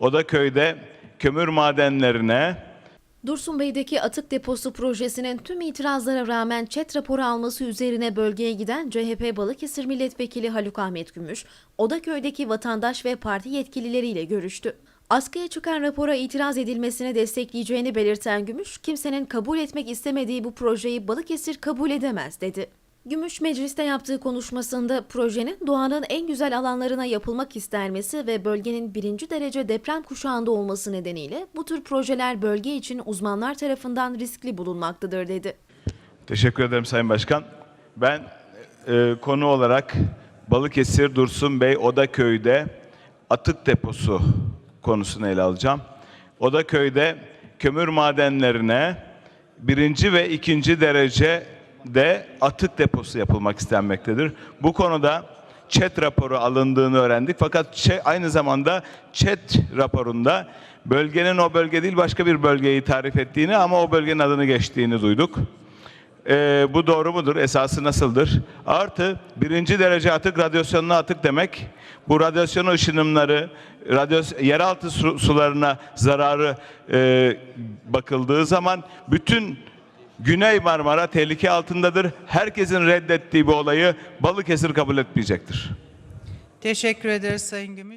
Odaköy'de kömür madenlerine Dursunbey'deki atık deposu projesinin tüm itirazlara rağmen çet raporu alması üzerine bölgeye giden CHP Balıkesir Milletvekili Haluk Ahmet Gümüş, Odaköy'deki vatandaş ve parti yetkilileriyle görüştü. Askıya çıkan rapora itiraz edilmesine destekleyeceğini belirten Gümüş, kimsenin kabul etmek istemediği bu projeyi Balıkesir kabul edemez dedi. Gümüş mecliste yaptığı konuşmasında projenin doğanın en güzel alanlarına yapılmak istenmesi ve bölgenin birinci derece deprem kuşağında olması nedeniyle bu tür projeler bölge için uzmanlar tarafından riskli bulunmaktadır dedi. Teşekkür ederim Sayın Başkan. Ben e, konu olarak Balıkesir Dursun Bey Odaköy'de atık deposu konusunu ele alacağım. Odaköy'de kömür madenlerine birinci ve ikinci derecede atık deposu yapılmak istenmektedir. Bu konuda ÇED raporu alındığını öğrendik. Fakat ÇE- aynı zamanda ÇED raporunda bölgenin o bölge değil başka bir bölgeyi tarif ettiğini ama o bölgenin adını geçtiğini duyduk. Ee, bu doğru mudur? Esası nasıldır? Artı birinci derece atık radyasyonlu atık demek. Bu radyasyon ışınımları, radyas yeraltı su- sularına zararı e, bakıldığı zaman bütün Güney Marmara tehlike altındadır. Herkesin reddettiği bu olayı Balıkesir kabul etmeyecektir. Teşekkür ederiz Sayın Gümüş.